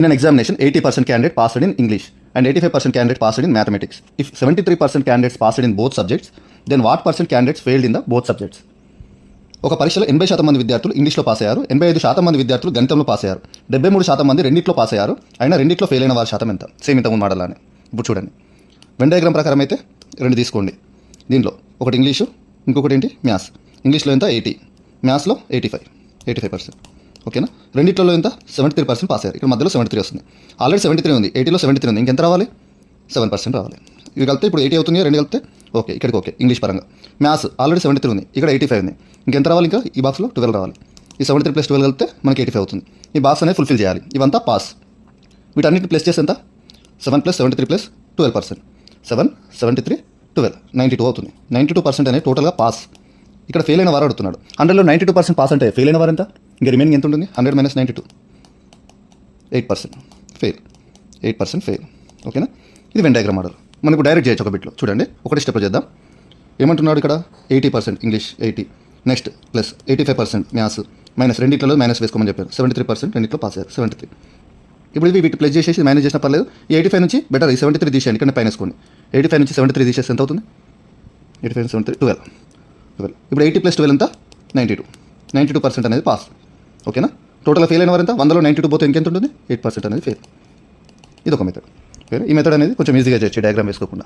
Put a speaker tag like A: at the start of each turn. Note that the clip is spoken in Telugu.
A: In an examination, 80% candidate passed in English and 85% candidate passed in mathematics. If 73% candidates passed in both subjects, then what percent candidates failed in the both subjects? ఒక పరీక్షలో ఎనభై శాతం మంది విద్యార్థులు ఇంగ్లీష్లో పాస్ అయ్యారు ఎనభై ఐదు శాతం మంది విద్యార్థులు గణితంలో పాస్ అయ్యారు డెబ్బై మూడు శాతం మంది రెండిట్లో పాస్ అయ్యారు అయినా రెండిట్లో ఫెయిల్ అయిన వారి శాతం ఎంత? సేమ్ ఇంతకుముందు మోడల్ అని ఇప్పుడు చూడండి. వెన్ డయాగ్రామ్ ప్రకారం అయితే రెండు తీసుకోండి. దీనిలో ఒకటి ఇంగ్లీషు ఇంకొకటి ఏంటి? మ్యాథ్స్. ఇంగ్లీష్లో ఎంత? ఎయిటీ. మ్యాథ్స్లో eighty five. Eighty five percent. ఓకేనా? రెండిట్లలో ఎంత? సెవెంటీ త్రీ పర్సెంట్ పాస్ అయ్యారు. ఇక్కడ మధ్యలో సెవెంటీ త్రీ వస్తుంది. ఆల్రెడీ సెవెంటీ త్రీ ఉంది. ఎయిటీలో సెవెంటీ త్రీ ఉంది. ఇంకెంత రావాలి? సెవెన్ పర్సెంట్ రావాలి. ఇవి కలిపితే ఇప్పుడు ఎయిటీ అవుతుంది రెండు కలిపితే ఓకే. ఇక్కడికి ఓకే. ఇంగ్లీష్ పరంగా. మ్యాథ్స్ ఆల్రెడీ సెవెంటీ త్రీ ఉంది. ఇక్కడ ఎయిటీ ఫైవ్ ఉంది. ఇంకెంత రావాలి ఇంకా? ఈ బాక్స్లో ట్వెల్వ్ రావాలి. ఈ సెవెంటీ త్రీ ప్లస్ ట్వెల్వ్ కలిపితే మనకి ఎయిటీ ఫైవ్ అవుతుంది. ఈ బాక్స్ అనేది ఫుల్ఫిల్ చేయాలి. ఇవంతా పాస్ వీటన్నిటిని ప్లస్ చేసి ఎంత? Seven plus seventy three plus twelve percent seven seventy three twelve ninety two అవుతుంది. నైంటీ టూ పర్సెంట్ అనేది టోటల్గా పాస్ ఇక్కడ ఫెయిల్ అయిన వారు అడుగుతున్నాడు. హండ్రెడ్లో నైంటీ టూ పర్సెంట్ పాస్ అంటే ఫెయిల్ అయిన వారు ఎంత? ఇంకా రిమైనింగ్ ఎంత ఉంటుంది? Hundred minus ninety two eight percent fail eight percent fail ఓకేనా ఇది వెన్ డయాగ్రామ్ మోడల్ మనకు డైరెక్ట్ చేయొచ్చు ఒక బిట్లో చూడండి. ఒకటి స్టెప్ చేద్దాం. ఏమంటున్నాడు ఇక్కడ? Eighty percent English eighty next plus eighty five percent maths minus రెండిట్లో మైనస్ వేసుకోమని చెప్పారు. సెవెంటీ త్రీ పర్సెంట్ రెండిట్లో పాస్ అయ్యారు. సెవెంటీ త్రీ ఇప్పుడు ఇవి వీటి ప్లస్ చేసేసి మైనస్ చేసిన పర్లేదు. ఈ ఎయిటీ ఫైవ్ నుంచి బెటర్ ఈ సెవెంటీ త్రీ తీసేయండి. ఇక్కడ పైన వేసుకోండి. ఎయిటీ ఫైవ్ నుంచి సెవెంటీ త్రీ తీసేసి ఎంత అవుతుంది? Eighty five seventy three twelve twelve ఇప్పుడు ఎయిటీ ప్లస్ ట్వెల్వ్ ఎంత? Ninety two ninety two percent అనేది పాస్ ఓకేనా? టోటల్ ఫెయిల్ అయిన వారంతా వందలో నైంటీ టూ పోతే ఇంకెంత ఉంటుంది ఎయిట్ పర్సెంట్ అనేది ఫెయిల్ ఇది ఒక మెథడ్ ఓకే ఈ మెథడ్ అనేది కొంచెం ఈజీగా చేయొచ్చు డయాగ్రామ్ వేసుకోకుండా.